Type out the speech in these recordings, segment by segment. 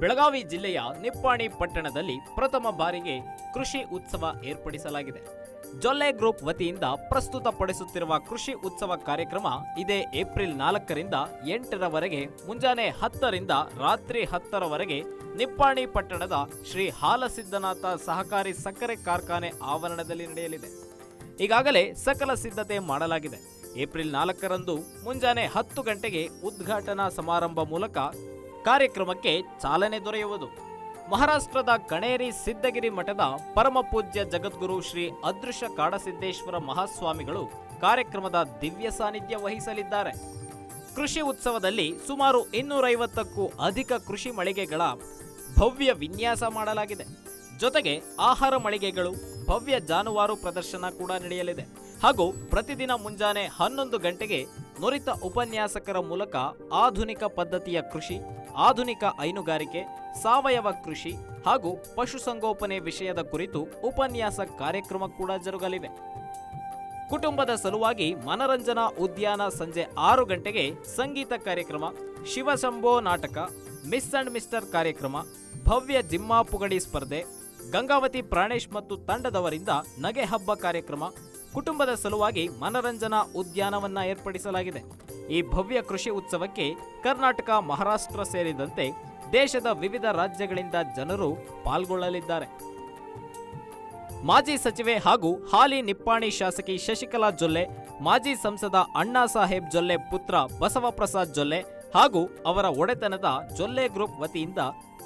ಬೆಳಗಾವಿ ಜಿಲ್ಲೆಯ ನಿಪ್ಪಾಣಿ ಪಟ್ಟಣದಲ್ಲಿ ಪ್ರಥಮ ಬಾರಿಗೆ ಕೃಷಿ ಉತ್ಸವ ಏರ್ಪಡಿಸಲಾಗಿದೆ. ಜೊಲ್ಲೆ ಗ್ರೂಪ್ ವತಿಯಿಂದ ಪ್ರಸ್ತುತಪಡಿಸುತ್ತಿರುವ ಕೃಷಿ ಉತ್ಸವ ಕಾರ್ಯಕ್ರಮ ಇದೇ ಏಪ್ರಿಲ್ ನಾಲ್ಕರಿಂದ ಎಂಟರವರೆಗೆ, ಮುಂಜಾನೆ ಹತ್ತರಿಂದ ರಾತ್ರಿ ಹತ್ತರವರೆಗೆ ನಿಪ್ಪಾಣಿ ಪಟ್ಟಣದ ಶ್ರೀ ಹಾಲಸಿದ್ದನಾಥ ಸಹಕಾರಿ ಸಕ್ಕರೆ ಕಾರ್ಖಾನೆ ಆವರಣದಲ್ಲಿ ನಡೆಯಲಿದೆ. ಈಗಾಗಲೇ ಸಕಲ ಸಿದ್ಧತೆ ಮಾಡಲಾಗಿದೆ. ಏಪ್ರಿಲ್ ನಾಲ್ಕರಂದು ಮುಂಜಾನೆ ಹತ್ತು ಗಂಟೆಗೆ ಉದ್ಘಾಟನಾ ಸಮಾರಂಭ ಮೂಲಕ ಕಾರ್ಯಕ್ರಮಕ್ಕೆ ಚಾಲನೆ ದೊರೆಯುವುದು. ಮಹಾರಾಷ್ಟ್ರದ ಕಣೇರಿ ಸಿದ್ದಗಿರಿ ಮಠದ ಪರಮಪೂಜ್ಯ ಜಗದ್ಗುರು ಶ್ರೀ ಅದೃಶ್ಯ ಕಾಡಸಿದ್ದೇಶ್ವರ ಮಹಾಸ್ವಾಮಿಗಳು ಕಾರ್ಯಕ್ರಮದ ದಿವ್ಯ ಸಾನ್ನಿಧ್ಯ ವಹಿಸಲಿದ್ದಾರೆ. ಕೃಷಿ ಉತ್ಸವದಲ್ಲಿ ಸುಮಾರು ಇನ್ನೂರೈವತ್ತಕ್ಕೂ ಅಧಿಕ ಕೃಷಿ ಮಳಿಗೆಗಳ ಭವ್ಯ ವಿನ್ಯಾಸ ಮಾಡಲಾಗಿದೆ. ಜೊತೆಗೆ ಆಹಾರ ಮಳಿಗೆಗಳು, ಭವ್ಯ ಜಾನುವಾರು ಪ್ರದರ್ಶನ ಕೂಡ ನಡೆಯಲಿದೆ. ಹಾಗೂ ಪ್ರತಿದಿನ ಮುಂಜಾನೆ ಹನ್ನೊಂದು ಗಂಟೆಗೆ ನುರಿತ ಉಪನ್ಯಾಸಕರ ಮೂಲಕ ಆಧುನಿಕ ಪದ್ಧತಿಯ ಕೃಷಿ ಆಧುನಿಕ ಹೈನುಗಾರಿಕೆ, ಸಾವಯವ ಕೃಷಿ ಹಾಗೂ ಪಶುಸಂಗೋಪನೆ ವಿಷಯದ ಕುರಿತು ಉಪನ್ಯಾಸ ಕಾರ್ಯಕ್ರಮ ಕೂಡ ಜರುಗಲಿವೆ. ಕುಟುಂಬದ ಸಲುವಾಗಿ ಮನರಂಜನಾ ಉದ್ಯಾನ ಸಂಜೆ ಆರು ಗಂಟೆಗೆ ಸಂಗೀತ ಕಾರ್ಯಕ್ರಮ, ಶಿವಶಂಭೋ ನಾಟಕ, ಮಿಸ್ ಅಂಡ್ ಮಿಸ್ಟರ್ ಕಾರ್ಯಕ್ರಮ, ಭವ್ಯ ಜಿಮ್ಮಾ ಪುಗಡಿ ಸ್ಪರ್ಧೆ, ಗಂಗಾವತಿ ಪ್ರಾಣೇಶ್ ಮತ್ತು ತಂಡದವರಿಂದ ನಗೆ ಹಬ್ಬ ಕಾರ್ಯಕ್ರಮ, ಕುಟುಂಬದ ಸಲುವಾಗಿ ಮನರಂಜನಾ ಉದ್ಯಾನವನ್ನ ಏರ್ಪಡಿಸಲಾಗಿದೆ. ಈ ಭವ್ಯ ಕೃಷಿ ಉತ್ಸವಕ್ಕೆ ಕರ್ನಾಟಕ, ಮಹಾರಾಷ್ಟ್ರ ಸೇರಿದಂತೆ ದೇಶದ ವಿವಿಧ ರಾಜ್ಯಗಳಿಂದ ಜನರು ಪಾಲ್ಗೊಳ್ಳಲಿದ್ದಾರೆ. ಮಾಜಿ ಸಚಿವೆ ಹಾಗೂ ಹಾಲಿ ನಿಪ್ಪಾಣಿ ಶಾಸಕಿ ಶಶಿಕಲಾ ಜೊಲ್ಲೆ, ಮಾಜಿ ಸಂಸದ ಅಣ್ಣಾ ಸಾಹೇಬ್ ಜೊಲ್ಲೆ ಪುತ್ರ ಬಸವಪ್ರಸಾದ್ ಜೊಲ್ಲೆ ಹಾಗೂ ಅವರ ಒಡೆತನದ ಜೊಲ್ಲೆ ಗ್ರೂಪ್ ವತಿಯಿಂದ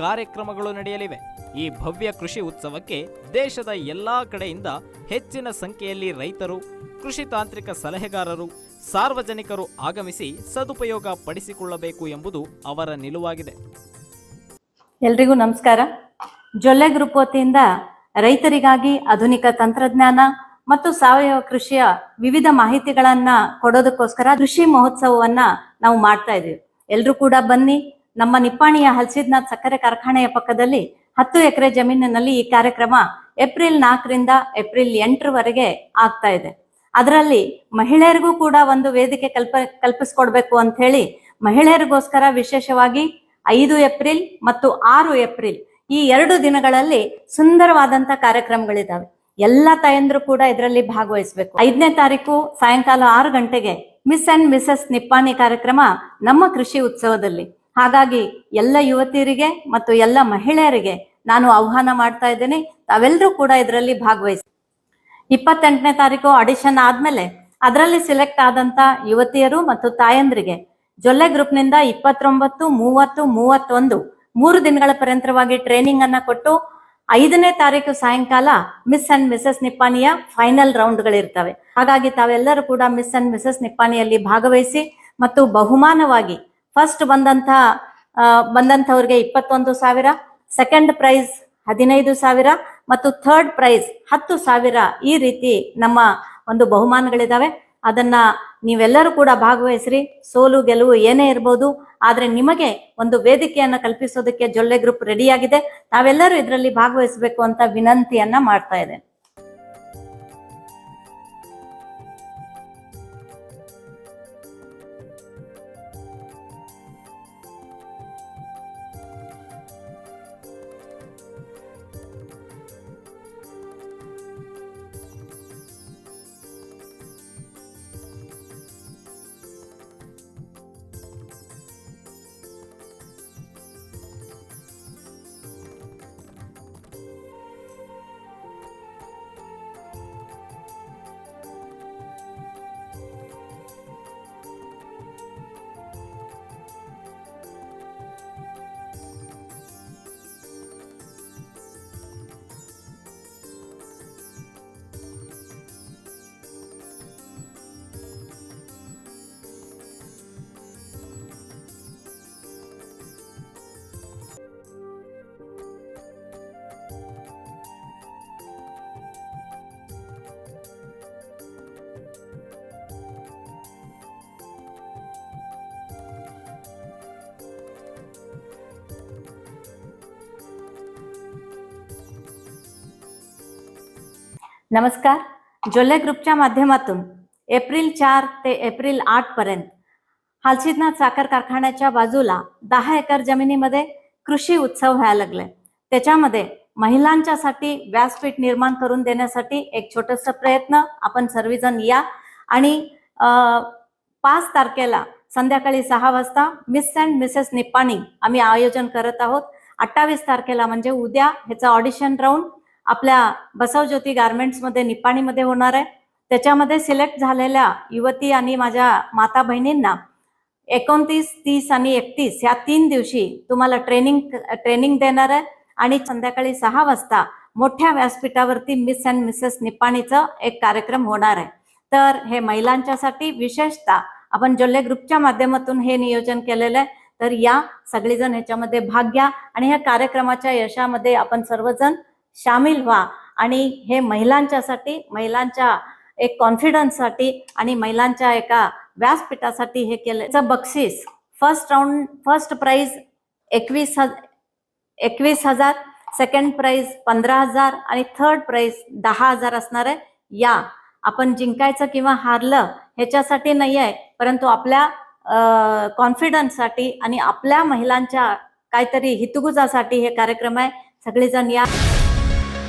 ಕಾರ್ಯಕ್ರಮಗಳು ನಡೆಯಲಿವೆ. ಈ ಭವ್ಯ ಕೃಷಿ ಉತ್ಸವಕ್ಕೆ ದೇಶದ ಎಲ್ಲಾ ಕಡೆಯಿಂದ ಹೆಚ್ಚಿನ ಸಂಖ್ಯೆಯಲ್ಲಿ ರೈತರು, ಕೃಷಿ ತಾಂತ್ರಿಕ ಸಲಹೆಗಾರರು ಸಾರ್ವಜನಿಕರು ಆಗಮಿಸಿ ಸದುಪಯೋಗ ಪಡಿಸಿಕೊಳ್ಳಬೇಕು ಎಂಬುದು ಅವರ ನಿಲುವಾಗಿದೆ. ಎಲ್ರಿಗೂ ನಮಸ್ಕಾರ. ಜೊಲ್ಲೆ ಗ್ರೂಪ್ ವತಿಯಿಂದ ರೈತರಿಗಾಗಿ ಆಧುನಿಕ ತಂತ್ರಜ್ಞಾನ ಮತ್ತು ಸಾವಯವ ಕೃಷಿಯ ವಿವಿಧ ಮಾಹಿತಿಗಳನ್ನ ಕೊಡೋದಕ್ಕೋಸ್ಕರ ಕೃಷಿ ಮಹೋತ್ಸವವನ್ನ ನಾವು ಮಾಡ್ತಾ ಇದೀವಿ. ಎಲ್ರೂ ಕೂಡ ಬನ್ನಿ. ನಮ್ಮ ನಿಪ್ಪಾಣಿಯ ಹಲ್ಸಿದ್ನಾಥ್ ಸಕ್ಕರೆ ಕಾರ್ಖಾನೆಯ ಪಕ್ಕದಲ್ಲಿ ಹತ್ತು ಎಕರೆ ಜಮೀನಿನಲ್ಲಿ ಈ ಕಾರ್ಯಕ್ರಮ ಏಪ್ರಿಲ್ ನಾಲ್ಕರಿಂದ ಏಪ್ರಿಲ್ ಎಂಟರವರೆಗೆ ಆಗ್ತಾ ಇದೆ. ಅದರಲ್ಲಿ ಮಹಿಳೆಯರಿಗೂ ಕೂಡ ಒಂದು ವೇದಿಕೆ ಕಲ್ಪ, ಕಲ್ಪಿಸ್ಕೊಡ್ಬೇಕು ಅಂತ ಹೇಳಿ ಮಹಿಳೆಯರಿಗೋಸ್ಕರ ವಿಶೇಷವಾಗಿ ಐದು ಏಪ್ರಿಲ್ ಮತ್ತು ಆರು ಏಪ್ರಿಲ್ ಈ ಎರಡು ದಿನಗಳಲ್ಲಿ ಸುಂದರವಾದಂತ ಕಾರ್ಯಕ್ರಮಗಳಿದಾವೆ ಎಲ್ಲ ತಾಯಂದ್ರು ಕೂಡ ಇದರಲ್ಲಿ ಭಾಗವಹಿಸಬೇಕು. ಐದನೇ ತಾರೀಕು ಸಾಯಂಕಾಲ ಆರು ಗಂಟೆಗೆ ಮಿಸ್ ಅಂಡ್ ಮಿಸಸ್ ನಿಪ್ಪಾಣಿ ಕಾರ್ಯಕ್ರಮ ನಮ್ಮ ಕೃಷಿ ಉತ್ಸವದಲ್ಲಿ. ಹಾಗಾಗಿ ಎಲ್ಲ ಯುವತಿಯರಿಗೆ ಮತ್ತು ಎಲ್ಲ ಮಹಿಳೆಯರಿಗೆ ನಾನು ಆಹ್ವಾನ ಮಾಡ್ತಾ ಇದ್ದೇನೆ. ತಾವೆಲ್ಲರೂ ಕೂಡ ಇದರಲ್ಲಿ ಭಾಗವಹಿಸಿ. ಇಪ್ಪತ್ತೆಂಟನೇ ತಾರೀಕು ಆಡಿಷನ್ ಆದ್ಮೇಲೆ ಅದರಲ್ಲಿ ಸಿಲೆಕ್ಟ್ ಆದಂತ ಯುವತಿಯರು ಮತ್ತು ತಾಯಂದ್ರಿಗೆ ಜೊಲ್ಲೆ ಗ್ರೂಪ್ನಿಂದ ಇಪ್ಪತ್ತೊಂಬತ್ತು, ಮೂವತ್ತು, ಮೂವತ್ತೊಂದು ಮೂರು ದಿನಗಳ ಪರ್ಯಂತರವಾಗಿ ಟ್ರೈನಿಂಗ್ ಅನ್ನ ಕೊಟ್ಟು ಐದನೇ ತಾರೀಕು ಸಾಯಂಕಾಲ ಮಿಸ್ ಅಂಡ್ ಮಿಸಸ್ ನಿಪ್ಪಾಣಿಯ ಫೈನಲ್ ರೌಂಡ್ಗಳಿರ್ತವೆ ಹಾಗಾಗಿ ತಾವೆಲ್ಲರೂ ಕೂಡ ಮಿಸ್ ಅಂಡ್ ಮಿಸಸ್ ನಿಪ್ಪಾಣಿಯಲ್ಲಿ ಭಾಗವಹಿಸಿ ಮತ್ತು ಬಹುಮಾನವಾಗಿ ಫಸ್ಟ್ ಬಂದಂತ ಬಂದಂಥವ್ರಿಗೆ ಇಪ್ಪತ್ತೊಂದು ಸಾವಿರ. ಸೆಕೆಂಡ್ ಪ್ರೈಸ್ ಹದಿನೈದು ಸಾವಿರ ಮತ್ತು ಥರ್ಡ್ ಪ್ರೈಸ್ ಹತ್ತು ಸಾವಿರ ಈ ರೀತಿ ನಮ್ಮ ಒಂದು ಬಹುಮಾನಗಳಿದ್ದಾವೆ ಅದನ್ನ ನೀವೆಲ್ಲರೂ ಕೂಡ ಭಾಗವಹಿಸ್ರಿ. ಸೋಲು ಗೆಲುವು ಏನೇ ಇರ್ಬೋದು, ಆದ್ರೆ ನಿಮಗೆ ಒಂದು ವೇದಿಕೆಯನ್ನ ಕಲ್ಪಿಸೋದಕ್ಕೆ ಜೊಲ್ಲೆ ಗ್ರೂಪ್ ರೆಡಿಯಾಗಿದೆ. ನಾವೆಲ್ಲರೂ ಇದರಲ್ಲಿ ಭಾಗವಹಿಸಬೇಕು ಅಂತ ವಿನಂತಿಯನ್ನ ಮಾಡ್ತಾ ಇದೆ नमस्कार. जोल्हे ग्रुपच्या माध्यमातून एप्रिल चार ते एप्रिल आठ पर्यंत हालसिद्धनाथ साखर कारखान्याच्या बाजूला दहा एकर जमिनीमध्ये कृषी उत्सव व्हायला लागले त्याच्यामध्ये महिलांच्यासाठी व्यासपीठ निर्माण करून देण्यासाठी एक छोटस प्रयत्न आपण सर्वजण या. आणि पाच तारखेला संध्याकाळी सहा वाजता मिस अँड मिसेस निप्पाणी आम्ही आयोजन करत आहोत. अठ्ठावीस तारखेला म्हणजे उद्या ह्याचं ऑडिशन राऊंड आपल्या बसव ज्योती गार्मेंट्समध्ये निप्पाणीमध्ये होणार आहे. त्याच्यामध्ये सिलेक्ट झालेल्या युवती आणि माझ्या माता बहिणींना एकोणतीस तीस आणि एकतीस या तीन दिवशी तुम्हाला ट्रेनिंग ट्रेनिंग देणार आहे. आणि संध्याकाळी सहा वाजता मोठ्या व्यासपीठावरती मिस अँड मिसेस निप्पाणीचं एक कार्यक्रम होणार आहे. तर हे महिलांच्यासाठी विशेषतः आपण जोल्ले ग्रुपच्या माध्यमातून हे नियोजन केलेलं आहे. तर या सगळेजण ह्याच्यामध्ये भाग घ्या. आणि ह्या कार्यक्रमाच्या यशामध्ये आपण सर्वजण सामील व्हा. आणि हे महिलांच्यासाठी महिलांच्या एक कॉन्फिडन्ससाठी आणि महिलांच्या एका व्यासपीठासाठी हे केलं बक्षीस. फर्स्ट राऊंड फर्स्ट प्राईज एकवीस हज एकवीस हजार सेकंड प्राईज पंधरा हजार आणि थर्ड प्राईज दहा हजार असणार आहे. या. आपण जिंकायचं किंवा हारलं ह्याच्यासाठी नाही आहे परंतु आपल्या कॉन्फिडन्ससाठी आणि आपल्या महिलांच्या काहीतरी हितगुजासाठी हे कार्यक्रम आहे. सगळेजण या.